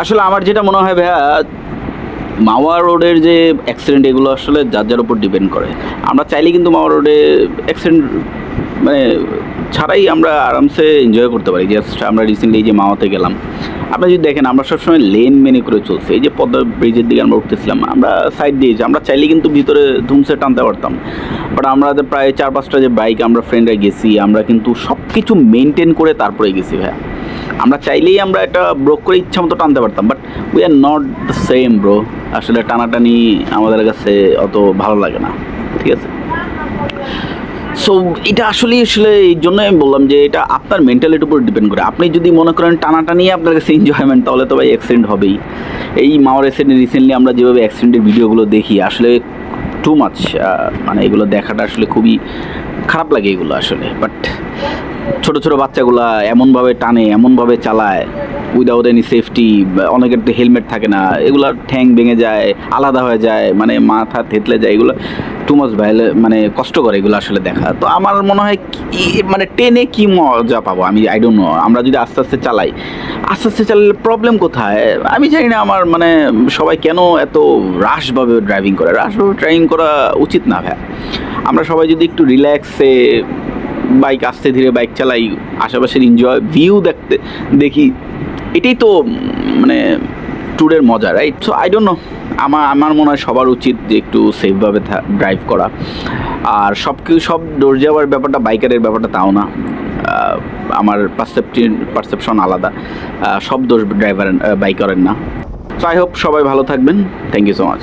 আসলে আমার যেটা মনে হয় ভাইয়া, মাওয়া রোডের যে অ্যাক্সিডেন্ট এগুলো আসলে যার যার উপর ডিপেন্ড করে। আমরা চাইলে কিন্তু মাওয়া রোডে অ্যাক্সিডেন্ট মানে ছাড়াই আমরা আরামসে এনজয় করতে পারি। জাস্ট আমরা রিসেন্টলি যে মাওয়াতে গেলাম, আপনি যদি দেখেন, আমরা সবসময় লেন মেনে করে চলছি। এই যে পদ্মা ব্রিজের দিকে আমরা উঠতেছিলাম, আমরা সাইড দিয়েছি আমরা চাইলে কিন্তু ভিতরে ধুমসে টানতে পারতাম। বাট আমরা প্রায় চার পাঁচটা যে বাইক আমরা ফ্রেন্ডরা গেছি, আমরা কিন্তু সব কিছু মেনটেন করে তারপরে গেছি ভাইয়া। আমরা চাইলেই আমরা একটা ব্রোক করে ইচ্ছা মতো টানতে পারতাম but we are not the same bro আসলে টানাটানি আমাদের কাছে অত ভালো লাগে না, ঠিক আছে? সো এটা আসলে আসলে এই জন্য আমি বললাম যে এটা আপনার মেন্টালিটির উপর ডিপেন্ড করে। আপনি যদি মনে করেন টানাটানি আপনার কাছে এনজয়মেন্ট তাহলে তো ভাই অ্যাক্সিডেন্ট হবেই। এই মাওয়ার অ্যাক্সিডেন্ট রিসেন্টলি আমরা যেভাবে অ্যাক্সিডেন্টের ভিডিওগুলো দেখি, আসলে টু মাচ মানে এগুলো দেখাটা আসলে খুবই খারাপ লাগে এগুলো আসলে। বাট ছোট ছোট বাচ্চাগুলা এমনভাবে টানে, এমনভাবে চালায় উইদাউট এনি সেফটি অনেকের তো হেলমেট থাকে না, এগুলো ঠ্যাং ভেঙে যায়, আলাদা হয়ে যায় মানে মাথা থেতলে যায়, এগুলো টু মাচ ভাইলে মানে কষ্ট করে এগুলো আসলে দেখা। তো আমার মনে হয় মানে টেনে কি মজা পাবো? আমি আই ডোন্ট নো আমরা যদি আস্তে আস্তে চালাই, আস্তে আস্তে চালালে প্রবলেম কোথায়? আমি জানি না আমার মানে সবাই কেন এত রাশভাবে ড্রাইভিং করে? রাশভাবে ড্রাইভিং করা উচিত না ভাই আমরা সবাই যদি একটু রিল্যাক্সে বাইক আস্তে ধীরে, বাইক চালাই আশেপাশের এনজয় ভিউ দেখতে, দেখি। এটাই তো মানে ট্যুরের মজা right so I don't know আমার আমার মনে হয় সবার উচিত যে একটু সেফভাবে ড্রাইভ করা। আর সব কিছু সব দৌড় যাওয়ার ব্যাপারটা, বাইকারের ব্যাপারটা তাও না। আমার পারসেপটিভ পারসেপশন আলাদা। সব দোষ ড্রাইভার বাইকারের না। সো আই হোপ সবাই ভালো থাকবেন। Thank you so much